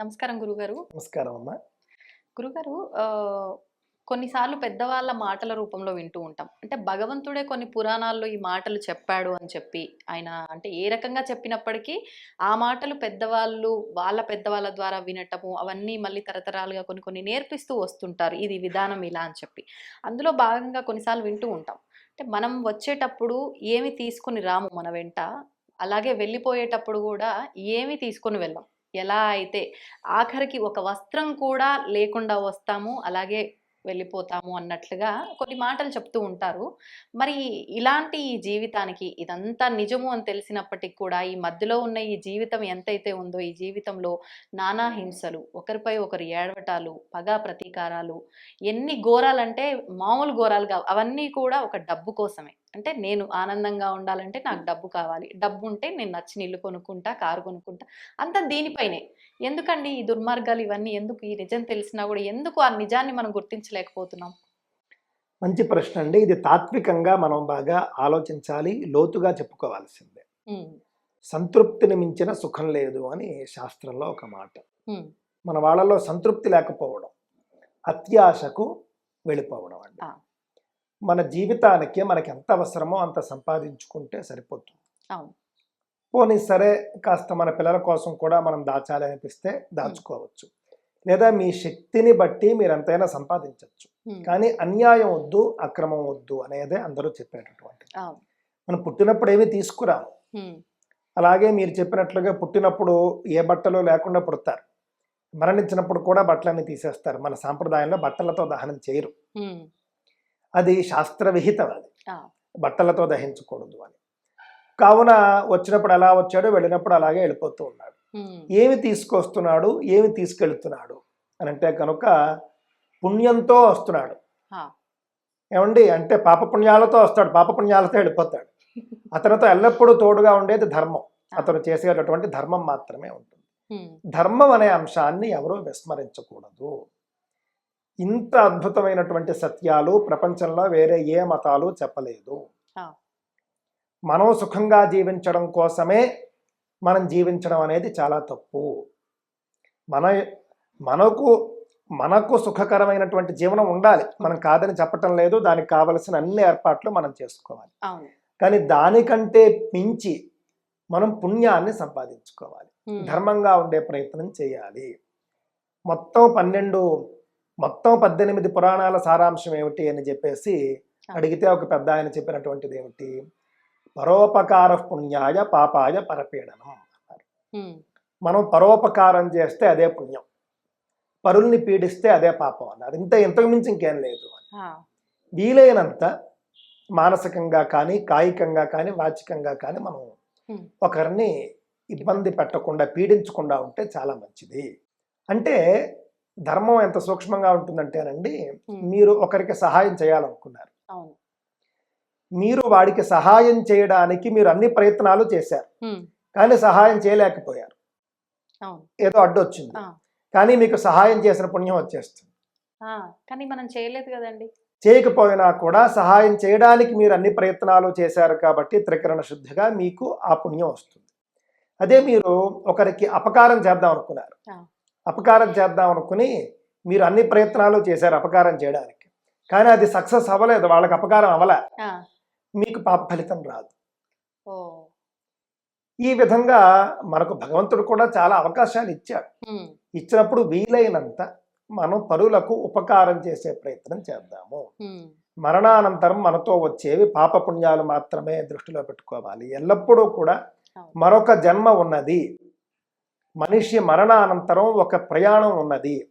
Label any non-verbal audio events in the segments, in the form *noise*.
నమస్కారం గురుగారు. నమస్కారం అమ్మా. గురుగారు ఆ, కొన్నిసార్లు పెద్దవాళ్ళ మాటల రూపంలో వింటూ ఉంటాం. అంటే భగవంతుడే కొన్ని పురాణాల్లో ఈ మాటలు చెప్పాడు అని చెప్పి ఆయన అంటే ఏ రకంగా చెప్పినప్పటికీ ఆ మాటలు పెద్దవాళ్ళు వాళ్ళ పెద్దవాళ్ళ ద్వారా వినటము అవన్నీ మళ్ళీ తరతరాలుగా కొన్ని కొన్ని నేర్పిస్తూ వస్తుంటారు. ఇది విధానం ఇలా అని చెప్పి. అందులో భాగంగా కొన్నిసార్లు వింటూ ఉంటాం. అంటే మనం వచ్చేటప్పుడు ఏమి తీసుకొని రాము మన వెంట? అలాగే వెళ్ళిపోయేటప్పుడు కూడా ఏమి తీసుకొని వెళ్ళాం? ఎలా అయితే ఆఖరికి ఒక వస్త్రం కూడా లేకుండా వస్తాము అలాగే వెళ్ళిపోతాము అన్నట్లుగా కొన్ని మాటలు చెప్తూ ఉంటారు. మరి ఇలాంటి ఈ జీవితానికి ఇదంతా నిజము అని తెలిసినప్పటికి కూడా ఈ మధ్యలో ఉన్న ఈ జీవితం ఎంతైతే ఉందో ఈ జీవితంలో నానా హింసలు ఒకరిపై ఒకరు ఏడవటాలు పగా ప్రతీకారాలు ఎన్ని ఘోరాలంటే మామూలు ఘోరాలు కావు. అవన్నీ కూడా ఒక డబ్బు కోసమే. అంటే నేను ఆనందంగా ఉండాలంటే నాకు డబ్బు కావాలి. డబ్బు ఉంటే నేను నచ్చిన ఇల్లు కొనుక్కుంటా కారు కొనుక్కుంటా అంతా దీనిపైనే. ఎందుకండి ఈ దుర్మార్గాలు ఇవన్నీ? ఎందుకు ఈ నిజం తెలిసినా కూడా ఎందుకు ఆ నిజాన్ని మనం గుర్తించలేకపోతున్నాం? మంచి ప్రశ్న అండి. ఇది తాత్వికంగా మనం బాగా ఆలోచించాలి లోతుగా చెప్పుకోవాల్సిందే. సంతృప్తిని మించిన సుఖం లేదు అని శాస్త్రంలో ఒక మాట. మన వాళ్ళలో సంతృప్తి లేకపోవడం అత్యాశకు వెళ్ళిపోవడం అండి. మన జీవితానికి మనకి ఎంత అవసరమో అంత సంపాదించుకుంటే సరిపోతుంది. పోనీ సరే కాస్త మన పిల్లల కోసం కూడా మనం దాచాలి అనిపిస్తే దాచుకోవచ్చు. లేదా మీ శక్తిని బట్టి మీరు ఎంతైనా సంపాదించవచ్చు కానీ అన్యాయం వద్దు అక్రమం వద్దు అనేదే అందరూ చెప్పేటటువంటి మనం పుట్టినప్పుడు ఏమీ తీసుకురాం ఉమ్, అలాగే మీరు చెప్పినట్లుగా పుట్టినప్పుడు ఏ బట్టలు లేకుండా పుడతారు. మరణించినప్పుడు కూడా బట్టలన్నీ తీసేస్తారు. మన సాంప్రదాయంలో బట్టలతో దహనం చేయరు. అది శాస్త్ర విహితం అది బట్టలతో దహించకూడదు అని. కావున వచ్చినప్పుడు ఎలా వచ్చాడో వెళ్ళినప్పుడు అలాగే వెళ్ళిపోతూ ఉన్నాడు. ఏమి తీసుకొస్తున్నాడు? ఏమి తీసుకెళ్తున్నాడు? అని అంటే కనుక పుణ్యంతో వస్తున్నాడు. ఏమండి? అంటే పాపపుణ్యాలతో వస్తాడు. పాపపుణ్యాలతో వెళ్ళిపోతాడు. *laughs* అతనితో ఎల్లప్పుడూ తోడుగా ఉండేది ధర్మం. అతను చేసేటటువంటి ధర్మం మాత్రమే ఉంటుంది. ధర్మం అనే అంశాన్ని ఎవరూ విస్మరించకూడదు. ఇంత అద్భుతమైనటువంటి సత్యాలు ప్రపంచంలో వేరే ఏ మతాలు చెప్పలేదు. మనం సుఖంగా జీవించడం కోసమే మనం జీవించడం అనేది చాలా తప్పు. మన మనకు మనకు సుఖకరమైనటువంటి జీవనం ఉండాలి. మనం కాదని చెప్పటం లేదు. దానికి కావలసిన అన్ని ఏర్పాట్లు మనం చేసుకోవాలి. కానీ దానికంటే మించి మనం పుణ్యాన్ని సంపాదించుకోవాలి. ధర్మంగా ఉండే ప్రయత్నం చేయాలి. మొత్తం పన్నెండు మొత్తం పద్దెనిమిది పురాణాల సారాంశం ఏమిటి అని చెప్పేసి అడిగితే ఒక పెద్ద ఆయన చెప్పినటువంటిది ఏమిటి? పరోపకార పుణ్యాయ పాపాయ పరపీడనం అన్నారు మనం పరోపకారం చేస్తే అదే పుణ్యం. పరుల్ని పీడిస్తే అదే పాపం అన్నారు. ఇంత ఇంతకు మించి ఇంకేం లేదు వీలైనంత మానసికంగా కానీ కాయికంగా కానీ వాచికంగా కానీ మనం ఒకరిని ఇబ్బంది పెట్టకుండా పీడించకుండా ఉంటే చాలా మంచిది. అంటే ధర్మం ఎంత సూక్ష్మంగా ఉంటుందంటేనండి మీరు ఒకరికి సహాయం చేయాలనుకున్నారు. మీరు వాడికి సహాయం చేయడానికి మీరు అన్ని ప్రయత్నాలు చేశారు. కానీ సహాయం చేయలేకపోయారు. ఏదో అడ్డొచ్చింది. కానీ మీకు సహాయం చేసిన పుణ్యం వచ్చేస్తుంది. కానీ మనం చేయలేదు కదండి. చేయకపోయినా కూడా సహాయం చేయడానికి మీరు అన్ని ప్రయత్నాలు చేశారు కాబట్టి త్రికరణ శుద్ధిగా మీకు ఆ పుణ్యం వస్తుంది. అదే మీరు ఒకరికి అపకారం చేద్దాం అనుకున్నారు. అపకారం చేద్దాం అనుకుని మీరు అన్ని ప్రయత్నాలు చేశారు అపకారం చేయడానికి. కానీ అది సక్సెస్ అవ్వలేదు. వాళ్ళకి అపకారం అవ్వలే. మీకు పాప ఫలితం రాదు. ఈ విధంగా మనకు భగవంతుడు కూడా చాలా అవకాశాలు ఇచ్చాడు. ఇచ్చినప్పుడు వీలైనంత మనం పరులకు ఉపకారం చేసే ప్రయత్నం చేద్దాము. మరణానంతరం మనతో వచ్చేవి పాపపుణ్యాలు మాత్రమే దృష్టిలో పెట్టుకోవాలి. ఎల్లప్పుడూ కూడా. మరొక జన్మ ఉన్నది. మనిషి మరణానంతరం ఒక ప్రయాణం ఉన్నది.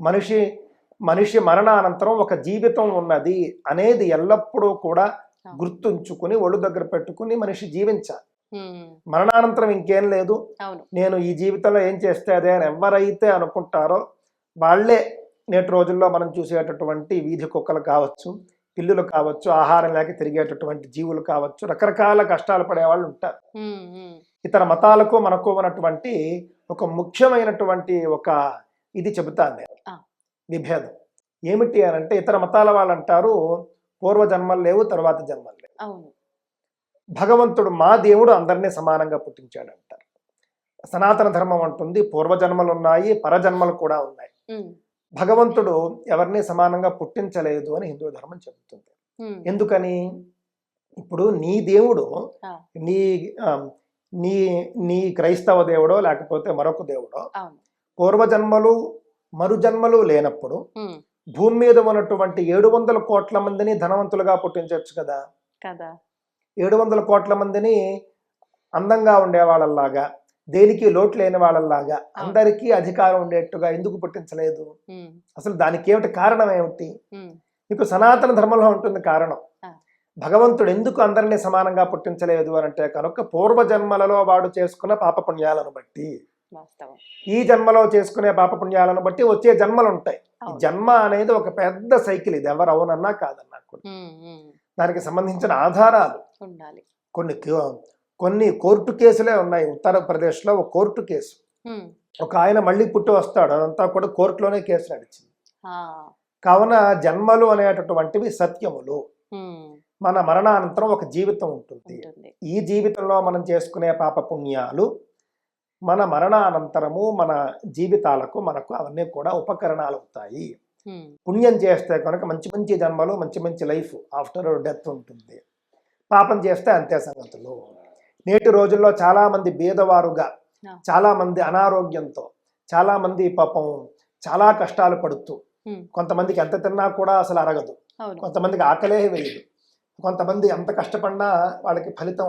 మనిషి మనిషి మరణానంతరం ఒక జీవితం ఉన్నది అనేది ఎల్లప్పుడూ కూడా గుర్తుంచుకుని ఒళ్ళు దగ్గర పెట్టుకుని మనిషి జీవించాలి. మరణానంతరం ఇంకేం లేదు. నేను ఈ జీవితంలో ఏం చేస్తే అదే అని ఎవరైతే అనుకుంటారో వాళ్ళే నేటి రోజుల్లో మనం చూసేటటువంటి వీధి కుక్కలు కావచ్చు పిల్లులు కావచ్చు ఆహారం లేక తిరిగేటటువంటి జీవులు కావచ్చు రకరకాల కష్టాలు పడే వాళ్ళు ఉంటారు. ఇతర మతాలకు మనకు ఉన్నటువంటి ఒక ముఖ్యమైనటువంటి ఒక ఇది చెబుతాను నేను. విభేదం. ఏమిటి అని అంటే ఇతర మతాల వాళ్ళు అంటారు పూర్వ జన్మలు లేవు తర్వాత జన్మలు లేవు. భగవంతుడు మా దేవుడు అందరినీ సమానంగా పుట్టించాడు అంటారు సనాతన ధర్మం అంటుంది పూర్వజన్మలు ఉన్నాయి పరజన్మలు కూడా ఉన్నాయి. భగవంతుడు ఎవరిని సమానంగా పుట్టించలేదు అని హిందూ ధర్మం చెబుతుంది. ఎందుకని? ఇప్పుడు నీ దేవుడు. నీ నీ నీ క్రైస్తవ దేవుడో లేకపోతే మరొక దేవుడో పూర్వజన్మలు మరుజన్మలు లేనప్పుడు భూమి మీద ఉన్నటువంటి ఏడు వందల కోట్ల మందిని ధనవంతులుగా పుట్టించవచ్చు కదా? కదా. ఏడు వందల కోట్ల మందిని అందంగా ఉండే వాళ్ళలాగా దేనికి లోటు లేని వాళ్ళలాగా అందరికీ అధికారం ఉండేట్టుగా ఎందుకు పుట్టించలేదు? అసలు దానికి ఏమిటి కారణం ఏమిటి? మీకు సనాతన ధర్మంలో ఉంటుంది కారణం. భగవంతుడు ఎందుకు అందరినీ సమానంగా పుట్టించలేదు అని అంటే కనుక పూర్వజన్మలలో వాడు చేసుకున్న పాపపుణ్యాలను బట్టి ఈ జన్మలో చేసుకునే పాపపుణ్యాలను బట్టి వచ్చే జన్మలు ఉంటాయి ఈ. జన్మ అనేది ఒక పెద్ద సైకిల్ ఇది. ఎవరు అవునన్నా కాదన్నా కూడా. దానికి సంబంధించిన ఆధారాలు. ఉండాలి. కొన్ని కొన్ని కోర్టు కేసులే ఉన్నాయి. ఉత్తరప్రదేశ్లో ఒక కోర్టు కేసు. ఒక ఆయన మళ్ళీ పుట్టి వస్తాడు. అదంతా కూడా కోర్టులోనే కేసు నడిచింది. కావున జన్మలు అనేటటువంటివి సత్యములు. మన మరణానంతరం ఒక జీవితం ఉంటుంది. ఉంటుంది. ఈ జీవితంలో మనం చేసుకునే పాపపుణ్యాలు మన మరణానంతరము మన జీవితాలకు మనకు అవన్నీ కూడా ఉపకరణాలు అవుతాయి పుణ్యం చేస్తే కనుక మంచి మంచి జన్మలు మంచి మంచి లైఫ్ ఆఫ్టర్ డెత్ ఉంటుంది. పాపం చేస్తే అంతే సంగతులు. నేటి రోజుల్లో చాలా మంది బీదవారుగా ఆ. చాలా మంది అనారోగ్యంతో చాలా మంది పాపం చాలా కష్టాలు పడుతూ కొంతమందికి ఎంత తిన్నా కూడా అసలు అరగదు. కొంతమందికి ఆకలే వేయదు. కొంతమంది ఎంత కష్టపడినా వాళ్ళకి ఫలితం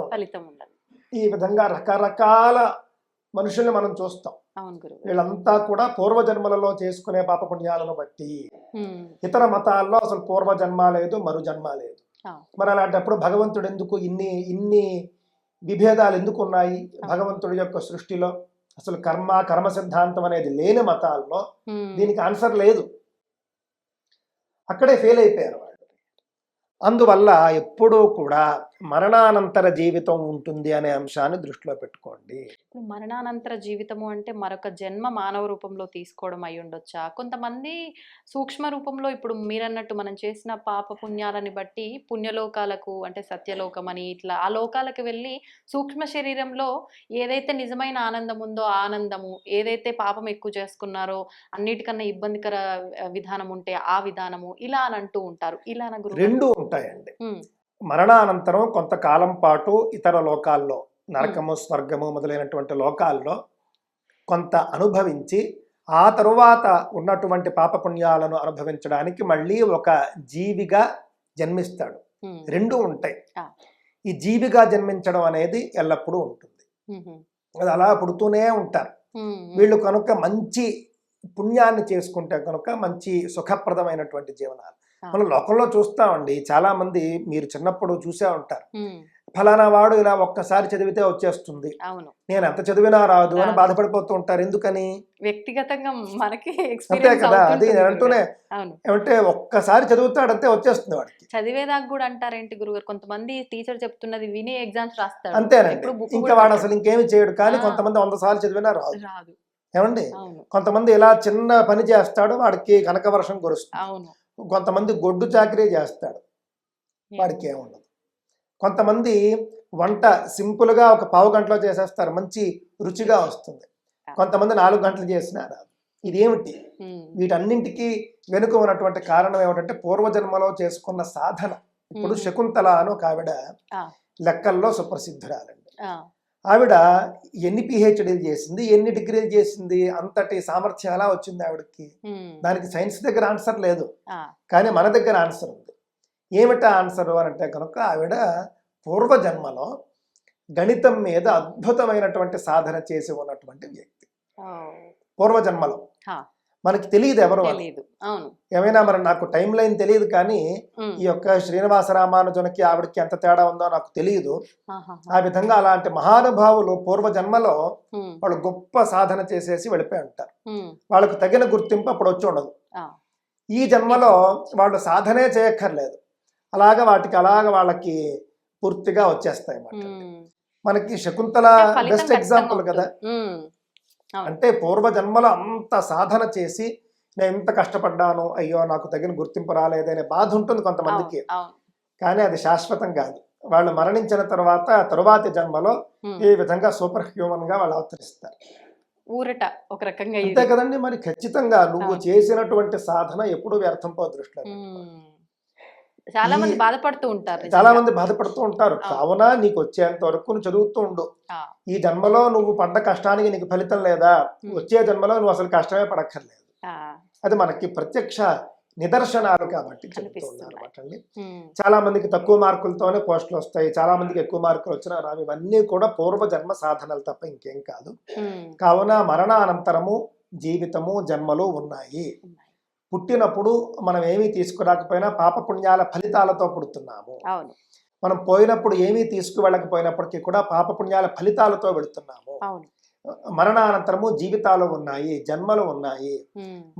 ఈ విధంగా రకరకాల మనుషుల్ని మనం చూస్తాం. వీళ్ళంతా కూడా పూర్వజన్మలలో చేసుకునే పాపపుణ్యాలను బట్టి ఇతర మతాల్లో అసలు పూర్వజన్మ లేదు మరు జన్మ లేదు. మరి అలాంటప్పుడు భగవంతుడు ఎందుకు ఇన్ని ఇన్ని విభేదాలు ఎందుకు ఉన్నాయి? భగవంతుడి యొక్క సృష్టిలో అసలు కర్మ కర్మ సిద్ధాంతం అనేది లేని మతాల్లో దీనికి ఆన్సర్ లేదు. అక్కడే ఫెయిల్ అయిపోయారు వాళ్ళు. అందువల్ల ఎప్పుడూ కూడా మరణానంతర జీవితం ఉంటుంది అనే అంశాన్ని దృష్టిలో పెట్టుకోండి. ఇప్పుడు మరణానంతర జీవితము అంటే మరొక జన్మ మానవ రూపంలో తీసుకోవడం అయి ఉండొచ్చా? కొంతమంది సూక్ష్మ రూపంలో ఇప్పుడు మీరన్నట్టు మనం చేసిన పాప పుణ్యాలని బట్టి పుణ్యలోకాలకు అంటే సత్యలోకం అని ఇట్లా ఆ లోకాలకు వెళ్ళి సూక్ష్మ శరీరంలో ఏదైతే నిజమైన ఆనందం ఉందో ఆనందము ఏదైతే పాపం ఎక్కువ చేసుకున్నారో అన్నిటికన్నా ఇబ్బందికర విధానం ఉంటే ఆ విధానము ఇలా అని అంటూ ఉంటారు. ఇలా రెండు ఉంటాయండి. మరణానంతరం కొంతకాలం పాటు ఇతర లోకాల్లో నరకము స్వర్గము మొదలైనటువంటి లోకాల్లో కొంత అనుభవించి ఆ తరువాత ఉన్నటువంటి పాపపుణ్యాలను అనుభవించడానికి మళ్ళీ ఒక జీవిగా జన్మిస్తాడు. రెండు ఉంటాయి. ఈ జీవిగా జన్మించడం అనేది ఎల్లప్పుడూ ఉంటుంది. అది అలా పుడుతూనే ఉంటారు. వీళ్ళు కనుక మంచి పుణ్యాన్ని చేసుకుంటే కనుక మంచి సుఖప్రదమైనటువంటి జీవనాలు. మనం లోకంలో చూస్తామండి. చాలా మంది మీరు చిన్నప్పుడు చూసే ఉంటారు. ఫలానా వాడు ఇలా ఒక్కసారి చదివితే వచ్చేస్తుంది. నేను ఎంత చదివినా రాదు అని. బాధపడిపోతూ ఉంటారు. ఎందుకని? వ్యక్తిగతంగా మనకి అంతే కదా. అది నేను అంటూనే ఏమంటే ఒక్కసారి చదువుతాడంతే వచ్చేస్తుంది వాడికి. చదివేదాకా కూడా అంటారేంటి గురుగారు? కొంతమంది టీచర్ చెప్తున్నది విని ఎగ్జామ్స్ రాస్తాడు. అంతేనండి. ఇంకా వాడు. అసలు ఇంకేమి చేయడు. కానీ. కొంతమంది వంద సార్లు చదివినా రాదు. రాదు. ఏమండి? కొంతమంది ఇలా చిన్న పని చేస్తాడు. వాడికి కనక వర్షం కురుస్తుంది. అవును. కొంతమంది గొడ్డు చాకరీ చేస్తాడు. వాడికి ఏముండదు. కొంతమంది వంట సింపుల్గా ఒక పావు గంటలో చేసేస్తారు. మంచి రుచిగా వస్తుంది. కొంతమంది నాలుగు గంటలు చేసినా రాదు. ఇదేమిటి? ఉమ్, వీటన్నింటికి వెనుక ఉన్నటువంటి కారణం ఏమిటంటే పూర్వజన్మలో చేసుకున్న సాధన. ఇప్పుడు మ్మ్. శకుంతల అని ఒక ఆవిడ ఆ. లెక్కల్లో సుప్రసిద్ధురాలండి. ఆ, ఆవిడ ఎన్ని పిహెచ్డీలు చేసింది ఎన్ని డిగ్రీలు చేసింది అంతటి సామర్థ్యం ఎలా వచ్చింది ఆవిడకి? దానికి సైన్స్ దగ్గర ఆన్సర్ లేదు. కానీ మన దగ్గర ఆన్సర్ ఉంది. ఏమిటా ఆన్సర్ అని అంటే కనుక ఆవిడ పూర్వజన్మలో గణితం మీద అద్భుతమైనటువంటి సాధన చేసి ఉన్నటువంటి వ్యక్తి. పూర్వజన్మలో. మనకి తెలియదు ఎవరు అవును. ఏమైనా మరి నాకు టైం లైన్ తెలియదు కానీ ఈ యొక్క శ్రీనివాస రామానుజునికి ఆవిడకి ఎంత తేడా ఉందో నాకు తెలియదు. ఆ విధంగా అలాంటి మహానుభావులు పూర్వజన్మలో ఉమ్, వాళ్ళు గొప్ప సాధన చేసేసి వెళ్ళిపోయి ఉంటారు వాళ్ళకు తగిన గుర్తింపు అప్పుడు వచ్చి ఉండదు. ఈ జన్మలో వాళ్ళు సాధనే చేయక్కర్లేదు. అలాగ వాటికి అలాగ వాళ్ళకి పూర్తిగా వచ్చేస్తాయి. మనకి శకుంతల బెస్ట్ ఎగ్జాంపుల్ కదా. అంటే పూర్వ జన్మలో అంత సాధన చేసి నేను ఇంత కష్టపడ్డాను అయ్యో నాకు తగిన గుర్తింపు రాలేదనే బాధ ఉంటుంది కొంతమందికి. కానీ అది శాశ్వతం కాదు. వాళ్ళు మరణించిన తర్వాత తరువాతి జన్మలో. ఈ విధంగా సూపర్ హ్యూమన్గా వాళ్ళు అవతరిస్తారు. ఊరట ఒక రకంగా ఇది. అంతే కదండి మరి. ఖచ్చితంగా నువ్వు. చేసినటువంటి సాధన ఎప్పుడూ వ్యర్థం పో దృష్టిలో. చాలా మంది బాధపడుతూ ఉంటారు చాలా. మంది బాధపడుతూ ఉంటారు. కావున నీకు వచ్చేంత వరకు నువ్వు చదువుతూ ఉండు. ఈ జన్మలో నువ్వు పడ్డ కష్టానికి నీకు ఫలితం లేదా. వచ్చే జన్మలో నువ్వు అసలు కష్టమే పడక్కర్లేదు. అది మనకి ప్రత్యక్ష నిదర్శనాలు కాబట్టి చాలా మందికి తక్కువ మార్కులతోనే పోస్టులు వస్తాయి. చాలా మందికి ఎక్కువ మార్కులు వచ్చినా రావు. ఇవన్నీ కూడా పూర్వజన్మ సాధనలు తప్ప ఇంకేం కాదు. కావున మరణానంతరము జీవితము జన్మలు ఉన్నాయి. పుట్టినప్పుడు మనం ఏమీ తీసుకురాకపోయినా పాపపుణ్యాల ఫలితాలతో పుడుతున్నాము. మనం పోయినప్పుడు ఏమీ తీసుకువెళ్ళకపోయినప్పటికీ కూడా పాపపుణ్యాల ఫలితాలతో వెళుతున్నాము మరణానంతరము జీవితాలు ఉన్నాయి జన్మలు ఉన్నాయి.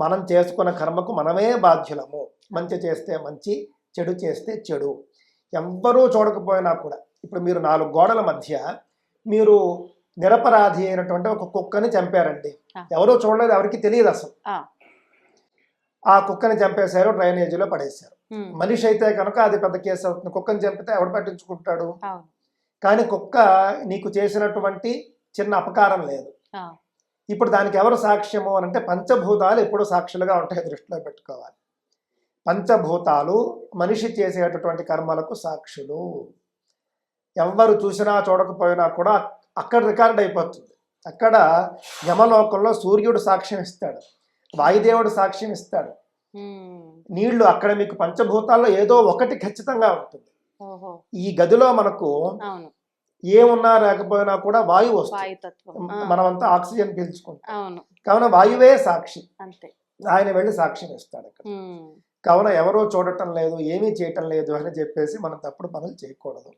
మనం చేసుకున్న కర్మకు మనమే బాధ్యులము. మంచి చేస్తే మంచి చెడు చేస్తే చెడు. ఎవ్వరూ చూడకపోయినా కూడా ఇప్పుడు మీరు నాలుగు గోడల మధ్య మీరు నిరపరాధి అయినటువంటి ఒక కుక్కని చంపారండి. ఎవరూ చూడలేదు ఎవరికి తెలియదు అసలు. ఆ. కుక్కని చంపేశారు డ్రైనేజీలో పడేశారు. ఉమ్, మనిషి అయితే కనుక అది పెద్ద కేసు అవుతుంది. కుక్కని చంపితే ఎవడు పట్టించుకుంటాడు? కానీ కుక్క నీకు చేసినటువంటి చిన్న అపకారం లేదు. ఇప్పుడు దానికి ఎవరు సాక్ష్యము అని అంటే పంచభూతాలు ఎప్పుడు సాక్షులుగా ఉంటాయి దృష్టిలో పెట్టుకోవాలి. పంచభూతాలు మనిషి చేసేటటువంటి కర్మలకు సాక్షులు. ఎవ్వరు చూసినా చూడకపోయినా కూడా అక్కడ రికార్డ్ అయిపోతుంది. అక్కడ యమలోకంలో సూర్యుడు సాక్ష్యం ఇస్తాడు. వాయుదేవుడు సాక్ష్యం ఇస్తాడు. నీళ్ళు అక్కడ మీకు పంచభూతాల్లో ఏదో ఒకటి ఖచ్చితంగా ఉంటుంది. ఈ గదిలో మనకు ఏమున్నా లేకపోయినా కూడా వాయువు వస్తుంది. మనమంతా ఆక్సిజన్ పీల్చుకుంటాం. కావున వాయువే సాక్షి. ఆయన వెళ్ళి సాక్ష్యం ఇస్తాడు అక్కడ కావున ఎవరో చూడటం లేదు ఏమీ చేయటం లేదు అని చెప్పేసి మనం తప్పుడు పనులు చేయకూడదు.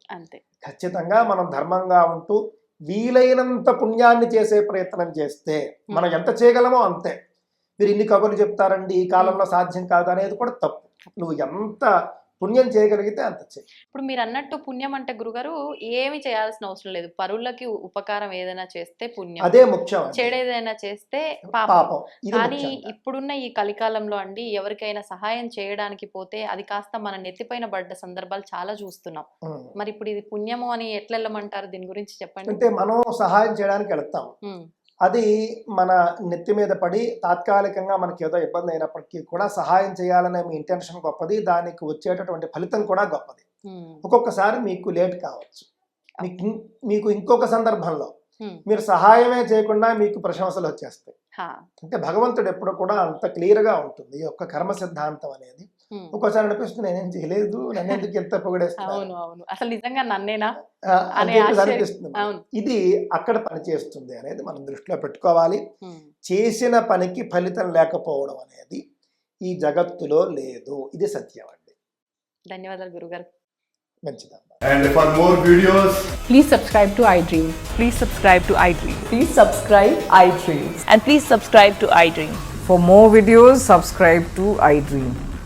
ఖచ్చితంగా మనం ధర్మంగా ఉంటూ వీలైనంత పుణ్యాన్ని చేసే ప్రయత్నం చేస్తే మనం ఎంత చేయగలమో అంతే. మీరు ఇన్ని కబుర్లు చెప్తారండి ఈ కాలంలో సాధ్యం కాదు అనేది కూడా తప్పు. నువ్వు ఎంత పుణ్యం చేయగలిగితే అంత చేయి. ఇప్పుడు మీరు అన్నట్టు పుణ్యం అంటే గురుగారు ఏమి చేయాల్సిన అవసరం లేదు. పరులకి ఉపకారం ఏదైనా చేస్తే పుణ్యం. అదే ముఖ్యం అండి. చెడు ఏదైనా చేస్తే పాపం. కానీ. ఇప్పుడున్న ఈ కలికాలంలో అండి ఎవరికైనా సహాయం చేయడానికి పోతే అది కాస్త మన నెత్తిపైన పడ్డ సందర్భాలు చాలా చూస్తున్నాం. మరి ఇప్పుడు ఇది పుణ్యము అని ఎట్లా వెళ్ళమంటారు దీని గురించి చెప్పండి. అంటే మనం సహాయం చేయడానికి వెళ్తాం. అది మన నెత్తి మీద పడి తాత్కాలికంగా మనకి ఏదో ఇబ్బంది అయినప్పటికీ కూడా సహాయం చేయాలనే మీ ఇంటెన్షన్ గొప్పది. దానికి వచ్చేటటువంటి ఫలితం కూడా గొప్పది. ఒక్కొక్కసారి మీకు లేట్ కావచ్చు. మీకు ఇంకొక సందర్భంలో మీరు సహాయమే చేయకుండా మీకు ప్రశంసలు వచ్చేస్తాయి. అంటే భగవంతుడు ఎప్పుడు కూడా అంత క్లియర్గా ఉంటుంది. ఈ యొక్క కర్మ సిద్ధాంతం అనేది. ఒక్కోసారి అనిపిస్తుంది నేనేం చేయలేదు నన్ను ఎందుకు ఎంత పొగిడేస్తున్నారు? అవును అవును. అసలు నిజంగా నన్నేనా? అనిపిస్తుంది ఇది అక్కడ పనిచేస్తుంది అనేది మనం దృష్టిలో పెట్టుకోవాలి. చేసిన పనికి ఫలితం లేకపోవడం అనేది ఈ జగత్తులో లేదు. ఇది సత్యం అండి. ధన్యవాదాలు గురుగారు. మంచిదమ్మా. And for more videos, Please subscribe to iDream. Please subscribe to iDream. Please subscribe iDream. And please subscribe to iDream. For more videos, subscribe to iDream.